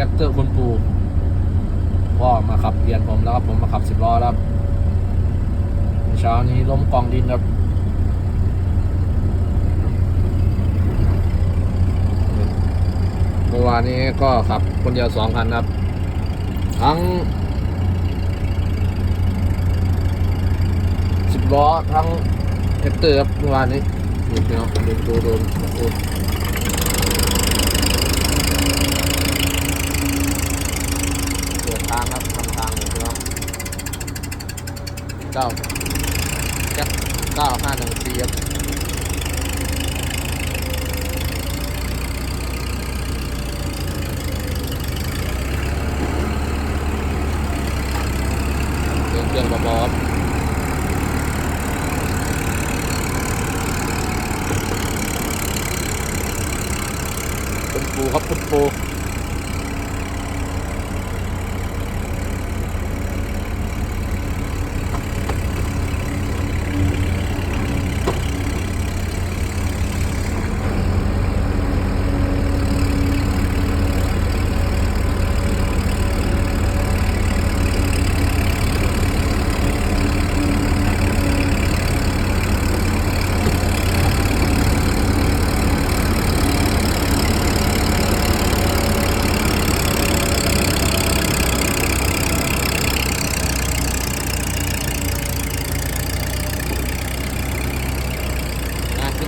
แรคเตอร์คุณปูพ่อมาขับเปลี่ยนผมแล้วครับผมมาขับสิบล้อแล้วครับเช้านี้ล้มกองดินครับเมื่อวานนี้ก็ขับคนเดียวสองคันครับ ทั้งสิบล้อทั้งแท็กเตอร์ครับเมื่อวานนี้ดูพี่น้องดูดูดูดูเปิดทางครับทำทางอยู่พี่น้อง เก้าเก้าห้าหนึ่งสี่ครับเครื่องเครื่องบอบคุณปูครับคุณปู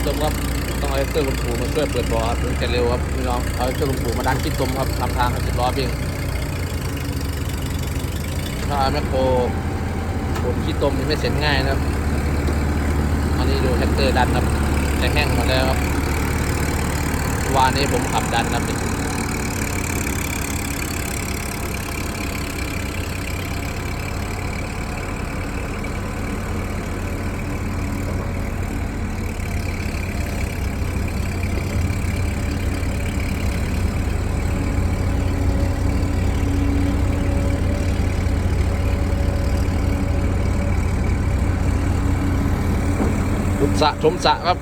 ตมครับต้องเอาเครื่องคุณปูมาช่วยเปิดบอครับถึงจะเร็วครับพี่น้องเอาเครื่องคุณปูมาดันคิดตมครับทำทางให้สิบล้อเพียงถ้าแมคโครผมคิดตมนี่ไม่เสร็จง่ายนะครับอันนี้ดูแฮกเตอร์ดันครับจะแห้งหมดแล้วครับวานนี้ผมขับดันครับ ชม สะชมสะครับ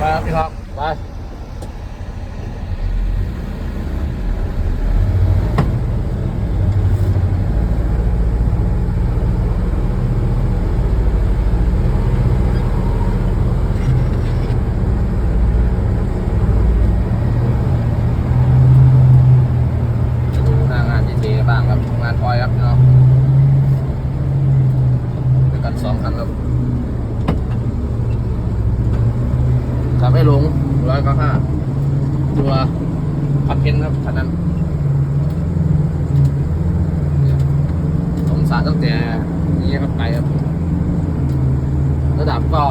ไป ครับพี่ครับไปดูหน้างานที่เทบ้างครับงานพลอยครับพี่น้องด้วยกันสองคันครับ ขับ ไม่ลงร้อยเก้าห้าตัวพัดเพนครับคันนั้นเนี่ยผมสาตั้งแต่นี้ครับไปครับระดับก็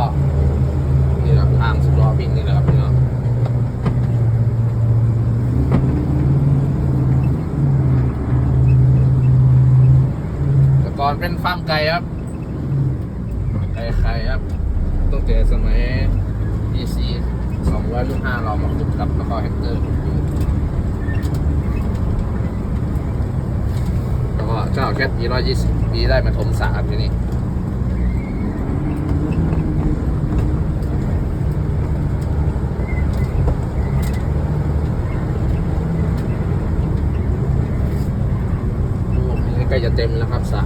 นี่แหละทางสิบล้อวิ่งนี่แหละครับพี่น้องแต่ก่อนเป็นฟาร์มไก่ครับไก่ไข่ครับตั้งแต่สมัย PC สองร้อยลูกห้าเรามาคุกกับแล้วก็แฮกเกอร์แล้วก็เจ้าแคท E ร้อยยี่สิบ B ได้มาถมสระครับที่นี่ลูกนี้ใกล้จะเต็มแล้วครับสระ